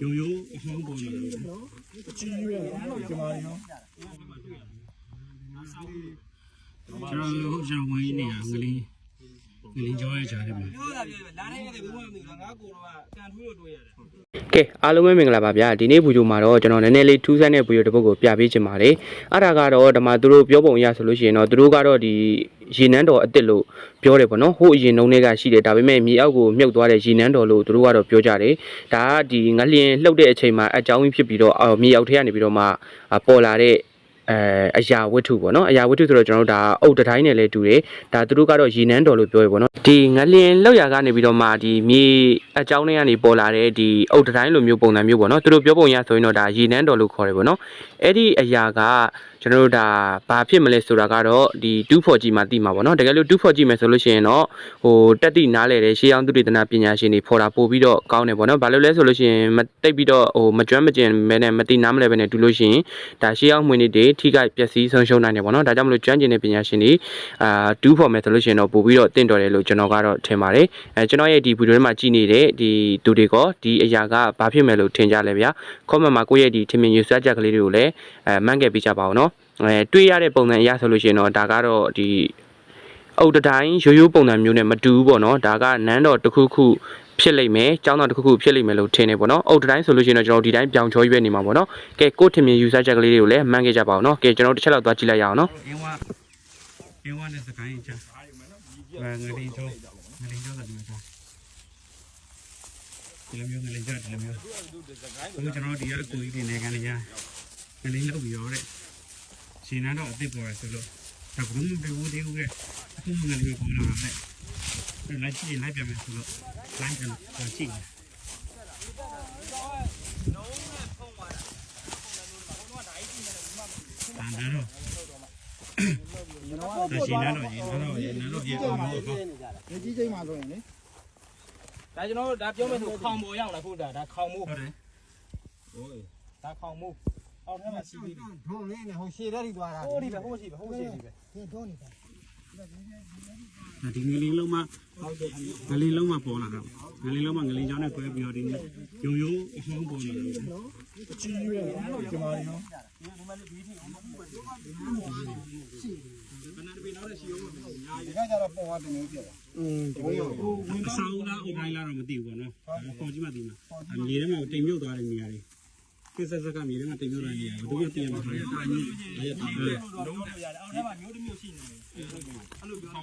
ရိုးရိုးအဟောင်းပေါ်လာတယ်ကြီးရွယ်ဒီမှာရောကျွန်တော်တို့ရဝင်းနေရငလင်းငလင်းကြောရဲ့ကြားထဲမှာပြောတာပြောလာတဲ့ရက်တွေဘုံမသိဘူးငါကိုတော့ကန်ထွေးလို့တွေ့ရတယ်ကဲအားလုံးပဲမင်္ဂလာပါဗျာဒီနေ့ဗီဒီယိုမှာတော့ကျွန်တော်နည်းနည်းလေးထူးဆန်းတဲ့ဗီဒီယိုတစ်ပုဒ်ကိုပြပေးချင်ပါတယ်အဲ့ဒါကတော့ဓမ္မသူတို့ပြောပုံအရဆိုလို့ရှိရင်တော့သူတို့ကတော့ဒီ ရေနန်းတော်အစ်စ်လို့ပြောတယ်ပေါ့နော်ဟိုအရင်နှုံးတွေကရှိတယ်ဒါပေမဲ့မြေအောက်ကိုမြုပ်သွားတဲ့ရေနန်းတော်လို့သူတို့ကတော့ပြောကြတယ်ဒါကဒီငလျင်လှုပ်တဲ့အချိန်မှာအကြောင်းကြီးဖြစ်ပြီးတော့အော်မြေအောက်ထဲကနေပြီးတော့မှအာပေါ်လာတဲ့ အဲအရာဝတ္ထုပေါ့နော်အရာဝတ္ထုဆိုတော့ကျွန်တော်တို့ဒါအုတ်တတိုင်းနဲ့လည်းတူတယ်ဒါသူတို့ကတော့ရေနန်းတော်လို့ပြောရပေါ့နော်ဒီငလျင်လောက်ရကနေပြီးတော့မှဒီမြေအကြောင်းတွေကနေပေါ်လာတဲ့ဒီအုတ်တတိုင်းလိုမျိုးပုံစံမျိုးပေါ့နော်သူတို့ပြောပုံရဆိုရင်တော့ဒါရေနန်းတော်လို့ခေါ်တယ်ပေါ့နော်အဲ့ဒီအရာကကျွန်တော်တို့ဒါဘာဖြစ်မလဲဆိုတာကတော့ဒီ2 4G မှာသိမှာပေါ့နော်တကယ်လို့2 4G မယ်ဆိုလို့ရှိရင်တော့ဟိုတက်တိနားလဲတဲ့ရှေးအောင်သူတေသနာပညာရှင်တွေဖော်တာပို့ပြီးတော့ကောင်းတယ်ပေါ့နော်ဘာလို့လဲဆိုလို့ရှိရင်မတိတ်ပြီးတော့ဟိုမကျွမ်းမကျင်မဲနဲ့မတိနားမလဲပဲနဲ့တူလို့ရှိရင်ဒါရှေးအောင်မှွေနေတွေထိခိုက်ပျက်စီးဆုံးရှုံးနိုင်တယ်ပေါ့နော်ဒါကြောင့်မလို့ကျွမ်းကျင်တဲ့ပညာရှင်တွေအာ2 4မယ်ဆိုလို့ရှိရင်တော့ပို့ပြီးတော့တင့်တော်တယ်လို့ကျွန်တော်ကတော့ထင်ပါတယ်အဲကျွန်တော်ရဲ့ဒီဗီဒီယိုထဲမှာကြည့်နေတဲ့ဒီသူတွေကဒီအရာကဘာဖြစ်မယ်လို့ထင်ကြလဲဗျာ comment မှာကိုယ့်ရဲ့ဒီထင်မြင်ယူဆချက်ကလေးတွေကိုလည်းအဲမှန်းခဲ့ပေးကြပါဦးနော်အဲတွေးရတဲ့ပုံစံအရဆိုလို့ရှိရင်တော့ဒါကတော့ဒီအုတ်တတိုင်းရိုးရိုးပုံစံမျိုးနဲ့မတူဘူးပေါ့နော်ဒါကနန်းတော်တစ်ခုခု ဖြစ်လိမ့်မယ်ကျောင်းတော်တစ်ခုခုဖြစ်လိမ့်မယ်လို့ထင်နေပေါ့နော်အုတ်တတိုင်းဆိုလို့ရှိရင်တော့ကျွန်တော်ဒီတိုင်းပြောင်ချောရွေးနေမှာပေါ့နော်ကဲကိုယ့်ထင်မြင်ယူဆချက်ကလေးတွေကိုလည်းမှန်းခဲ့ကြပါဦးနော်ကဲကျွန်တော်တစ်ချက်လောက်သွားကြည့်လိုက်ရအောင်နော်အင်းဝအင်းဝနဲ့စကိုင်းချာငလင်းကြောငလင်းကြောတယ်မှာဒီလိုမျိုးငလင်းကြောဒီလိုမျိုးဘုကျွန်တော်ဒီကအကူကြီးတွေနေကနေရငလင်းလောက်ပြီးရောတဲ့ရှင်နာတော့အစ်စ်ပေါ်ရဆိုလို့ဒါကဘုံမပြေဘူးတေးဦးရဲ့အခုငလင်းပေါ်လာတယ် လိုက်ကြည့်လိုက်ပြန်မယ်ဆိုလို့လိုက်ပြန်တော့ကြည့်တယ်တန်တယ်တော့ဒါရှင်နာတော့ရေနာတော့ရေနာတော့ရေအောင်လို့ပေါ့ဒီကြီးချိန်မှာဆိုရင်လေဒါကျွန်တော်တို့ဒါပြောမယ်ဆိုခေါင်ပေါ်ရောက်လာဖို့ဒါဒါခေါင်မို့ဟုတ်တယ်ဒါခေါင်မို့အောက်ထဲမှာစီးပြီးဒုံလေးနဲ့ဟိုရှည်တဲ့ထိသွားတာဟိုဒီပဲဟိုရှိပဲဟိုရှိပြီပဲဒီဒုံနေတာဒါ ဒီငလင်းလုံးမှငလင်းလုံးမှပေါ်လာတာငလင်းလုံးမှငလင်းချောင်းနဲ့ကွဲပြီးတော့ဒီရိုးရိုးအဟောင်းပေါ်လာတယ်ကြီးရွယ်ဒီမှာရောဒီကကြတော့ပုံသွားတင်နေပြတယ်อืมဒီလိုအဆောင်းလားအုတ်တိုင်းလားတော့မသိဘူးပေါ့နော်ပေါ်ကြည့်မှသိမှာအမြေထဲမှာတိမ်မြုပ်သွားတဲ့နေရာတွေ ကိစ္စစက်ကမြေထဲမှာတိမ်မြုပ်သွားတဲ့နေရာဘယ်လိုသိရမှာလဲတာကြီးအဲ့ဒါအဲ့လုံးဝရတယ်အောက်ထဲမှာမျိုးတစ်မျိုးရှိနေတယ်အဲ့လိုပြောတာ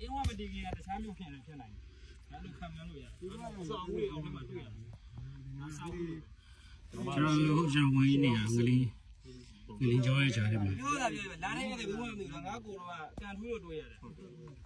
အင်းဝမတည်ခင်ကတခြားမျိုးဖြစ်နေဖြစ်နိုင်တယ်အဲ့လိုခံမှန်းလို့ရတယ်ဆောင်းလေးအောက်ထဲမှာတွေ့ရတယ်ဆောင်းလေးကျွန်တော်တို့ရဝင်းနေရငလင်းငလင်းကြောရဲ့ကြားထဲမှာပြောတာပြောလာတဲ့ရက်တွေဘုံမသိဘူးငါကိုတော့ကန်ထွေးလို့တွေ့ရတယ်